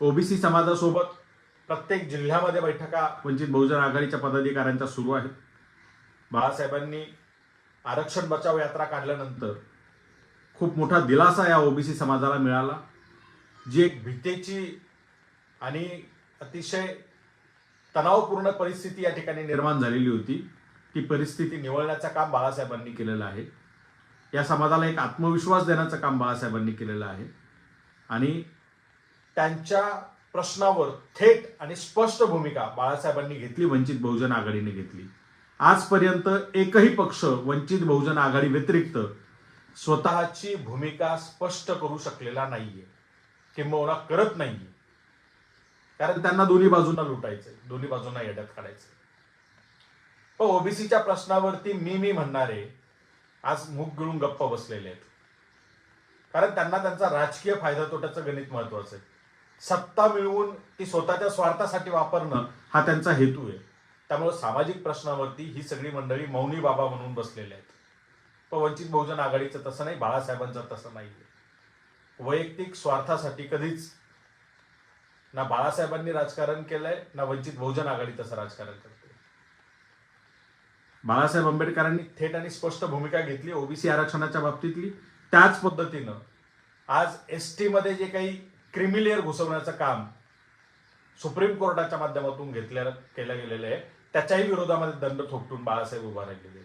OBC समाजासोबत प्रत्येक जिल्ह्यामध्ये बैठका वंचित बहुजन आघाडीच्या पदाधिकाऱ्यांच्या सुरू आहेत. बाळासाहेबांनी आरक्षण बचाव यात्रा काढल्यानंतर खूप मोठा दिलासा या ओबीसी समाजाला मिळाला. जी एक भीतीची आणि अतिशय तणावपूर्ण परिस्थिती या ठिकाणी निर्माण झालेली होती ती परिस्थिती निवळण्याचं काम बाळासाहेबांनी केलेलं आहे. या समाजाला एक आत्मविश्वास देण्याचं काम बाळासाहेबांनी केलेलं आहे. आणि त्यांच्या प्रश्नावर थेट आणि स्पष्ट भूमिका बाळासाहेबांनी घेतली वंचित बहुजन आघाडीने घेतली. आजपर्यंत एकही पक्ष वंचित बहुजन आघाडी व्यतिरिक्त स्वतःची भूमिका स्पष्ट करू शकलेला नाहीये किंबहुना करत नाहीये. कारण त्यांना दोन्ही बाजूंना लुटायचंय दोन्ही बाजूंना येड्यात काढायचंय. पण ओबीसीच्या प्रश्नावरती मी मी म्हणणारे आज मुख गिळून गप्प बसलेले आहेत. कारण त्यांना त्यांचा राजकीय फायदा तोट्याचं गणित महत्वाचं आहे. सत्ता मिळवून ती स्वतःच्या स्वार्थासाठी वापरणं हा त्यांचा हेतू आहे. त्यामुळे सामाजिक प्रश्नावरती ही सगळी मंडळी मौनी बाबा म्हणून बसलेले आहेत. पण वंचित बहुजन आघाडीचं तसं नाही बाळासाहेबांचं तसं नाही. वैयक्तिक स्वार्थासाठी कधीच ना बाळासाहेबांनी राजकारण केलंय ना वंचित बहुजन आघाडी तसं राजकारण करते बाळासाहेब आंबेडकरांनी थेट आणि स्पष्ट भूमिका घेतली ओबीसी आरक्षणाच्या बाबतीतली. त्याच पद्धतीनं आज एस टीमध्ये जे काही क्रिमिलेअर घुसवण्याचं काम सुप्रीम कोर्टाच्या माध्यमातून घेतल्या केलं गेलेलं आहे. त्याच्याही विरोधामध्ये दंड थोपटून बाळासाहेब उभा राहिलेले